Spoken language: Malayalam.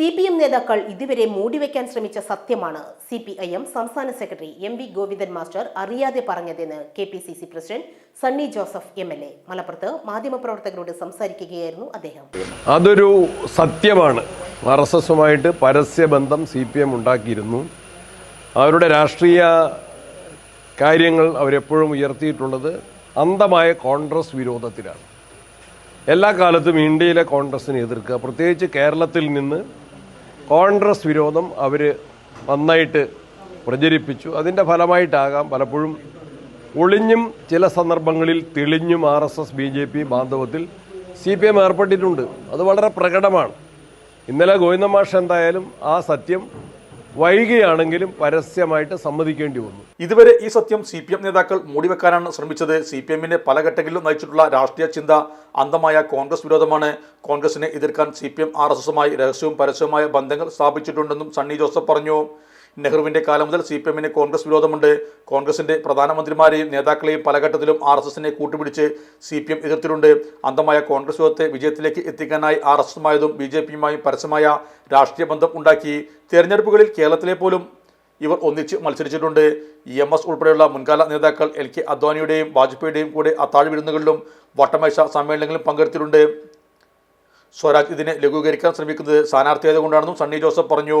സി പി എം നേതാക്കൾ ഇതുവരെ മൂടിവെക്കാൻ ശ്രമിച്ച സത്യമാണ്. സി പി ഐ എം സംസ്ഥാന secretary M V Govindan master അറിയാതെ പറഞ്ഞതെന്ന് K P C C president Sunny Joseph M L A. മലപ്പുറത്ത് മാധ്യമപ്രവർത്തകരോട് സംസാരിക്കുകയായിരുന്നു അദ്ദേഹം. അതൊരു സത്യമാണ്. ആർ എസ് എസുമായിട്ട് പരസ്യബന്ധം സി പി എം ഉണ്ടാക്കിയിരുന്നു. അവരുടെ രാഷ്ട്രീയ കാര്യങ്ങൾ അവരെപ്പോഴും ഉയർത്തിയിട്ടുള്ളത് അന്ധമായ കോൺഗ്രസ് വിരോധത്തിലാണ്. എല്ലാ കാലത്തും ഇന്ത്യയിലെ കോൺഗ്രസിനെ എതിർക്കുക. പ്രത്യേകിച്ച് കേരളത്തിൽ നിന്ന് കോൺഗ്രസ് വിരോധം അവർ നന്നായിട്ട് പ്രചരിപ്പിച്ചു. അതിന്റെ ഫലമായിട്ടാകാം പലപ്പോഴും ഒളിഞ്ഞും ചില സന്ദർഭങ്ങളിൽ തെളിഞ്ഞും R S S B J P ബാന്ധവത്തിൽ C P M ഏർപ്പെട്ടിട്ടുണ്ട്. അത് വളരെ പ്രകടമാണ്. ഇന്നലെ ഗോവിന്ദ മാഷ് എന്തായാലും ആ സത്യം വൈകിയാണെങ്കിലും പരസ്യമായിട്ട് സമ്മതിക്കേണ്ടി വന്നു. ഇതുവരെ ഈ സത്യം സി പി എം നേതാക്കൾ മൂടിവെക്കാനാണ് ശ്രമിച്ചത്. സി പി എമ്മിനെ പല ഘട്ടങ്ങളിലും നയിച്ചിട്ടുള്ള രാഷ്ട്രീയ ചിന്ത അന്തമായ കോൺഗ്രസ് വിരോധമാണ്. കോൺഗ്രസിനെ എതിർക്കാൻ C P M R S എസുമായി രഹസ്യവും പരസ്യവുമായ ബന്ധങ്ങൾ സ്ഥാപിച്ചിട്ടുണ്ടെന്നും സണ്ണി ജോസഫ് പറഞ്ഞു. നെഹ്റുവിന്റെ കാലം മുതൽ സി പി എമ്മിന് കോൺഗ്രസ് വിരോധമുണ്ട്. കോൺഗ്രസിന്റെ പ്രധാനമന്ത്രിമാരെയും നേതാക്കളെയും പല ഘട്ടത്തിലും ആർ എസ് എസിനെ കൂട്ടുപിടിച്ച് സി പി എം എതിർത്തിട്ടുണ്ട്. അന്തമായ കോൺഗ്രസ് വിരോധത്തെ വിജയത്തിലേക്ക് എത്തിക്കാനായി ആർ എസ് എസുമായതും ബി ജെ പിയുമായും പരസ്യമായ രാഷ്ട്രീയ ബന്ധം ഉണ്ടാക്കി. തെരഞ്ഞെടുപ്പുകളിൽ കേരളത്തിലെ പോലും ഇവർ ഒന്നിച്ച് മത്സരിച്ചിട്ടുണ്ട്. ഇ എം എസ് ഉൾപ്പെടെയുള്ള മുൻകാല നേതാക്കൾ എൽ കെ അദ്വാനിയുടെയും വാജ്പേയിയുടെയും കൂടെ അത്താഴ് വിരുന്നുകളിലും വട്ടമേശ സമ്മേളനങ്ങളിലും പങ്കെടുത്തിട്ടുണ്ട്. സ്വരാജ് ഇതിനെ ലഘൂകരിക്കാൻ ശ്രമിക്കുന്നത് സ്ഥാനാർത്ഥിയായതുകൊണ്ടാണെന്നും സണ്ണി ജോസഫ് പറഞ്ഞു.